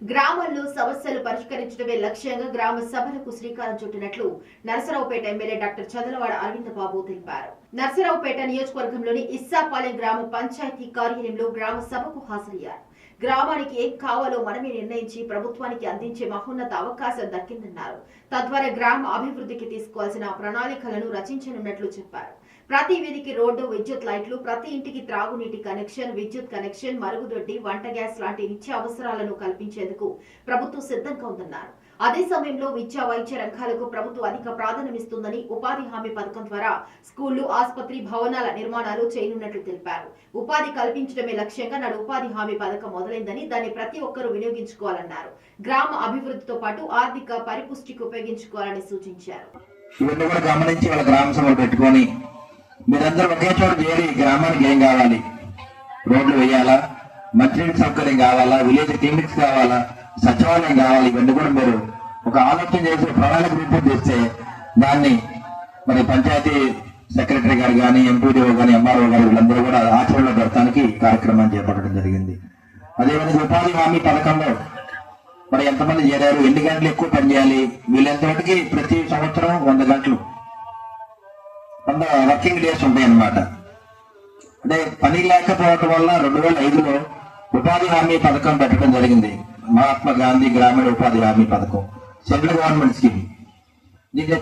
గ్రామాల్లో సమస్యలు పరిష్కరించడమే లక్ష్యంగా గ్రామ సభలకు శ్రీకారం చుట్టినట్లు నరసరావుపేట ఎమ్మెల్యే డాక్టర్ చదలవాడ అరవింద బాబు తెలిపారు. నరసరావుపేట నియోజకవర్గంలోని ఇస్సాపాలెం గ్రామ పంచాయతీ కార్యాలయంలో గ్రామ సభకు హాజరయ్యారు. గ్రామానికి ఏం కావాలో మనమే నిర్ణయించి ప్రభుత్వానికి అందించే మహోన్నత అవకాశం దక్కిందన్నారు. తద్వారా గ్రామ అభివృద్ధికి తీసుకోవాల్సిన ప్రణాళికలను రచించనున్నట్లు చెప్పారు. ప్రతి వీధికి రోడ్డు విద్యుత్ లైట్లు ప్రతి ఇంటికి త్రాగునీటి కనెక్షన్ విద్యుత్ కనెక్షన్ మరుగుదొడ్డి వంట గ్యాస్ లాంటి నిత్య అవసరాలను కల్పించేందుకు ప్రభుత్వం సిద్ధంగా ఉందన్నారు. అదే సమయంలో విద్యా వైద్య రంగాలకు ప్రభుత్వం అధిక ప్రాధాన్యమిస్తుందని ఉపాధి హామీ పథకం ద్వారా స్కూళ్ళు ఆసుపత్రి భవనాల నిర్మాణాలు చేయనున్నట్లు తెలిపారు. ఉపాధి కల్పించడమే లక్ష్యంగా నాడు ఉపాధి హామీ పథకం మొదలైందని దాన్ని ప్రతి ఒక్కరూ వినియోగించుకోవాలన్నారు. గ్రామ అభివృద్ధితో పాటు ఆర్థిక పరిపుష్టికి ఉపయోగించుకోవాలని సూచించారు. ఇవన్నీ కూడా గమనించి వాళ్ళ గ్రామ సభలు పెట్టుకొని మీరందరూ ఒకే చోట చేరి గ్రామానికి ఏం కావాలి? రోడ్లు వేయాలా? మంచినీటి సౌకర్యం కావాలా? విలేజ్ క్లినిక్స్ కావాలా? సచివాలయం కావాలి? ఇవన్నీ కూడా మీరు ఒక ఆలోచన చేసి ప్రణాళిక ప్రణాళిక రూపొందిస్తే దాన్ని మరి పంచాయతీ సెక్రటరీ గారు కానీ ఎంపీడీఓ కానీ ఎంఆర్ఓ గారు వీళ్ళందరూ కూడా ఆచరణలో పెడతానికి కార్యక్రమాన్ని చేపట్టడం జరిగింది. అదేవిధంగా ఉపాధి హామీ పథకంలో మరి ఎంతమంది చేరారు? ఎన్ని గంటలు ఎక్కువ పనిచేయాలి? వీళ్ళంతటికి ప్రతి సంవత్సరం వంద గంటలు కొంత వర్కింగ్ డేస్ ఉంటాయి అన్నమాట అంటే పని లేకపోవటం వల్ల రెండు వేల ఐదులో ఉపాధి హామీ పథకం పెట్టడం జరిగింది. మహాత్మా గాంధీ గ్రామీణ ఉపాధి హామీ పథకం. సెంట్రల్ గవర్నమెంట్ స్కీమ్ దీంట్లో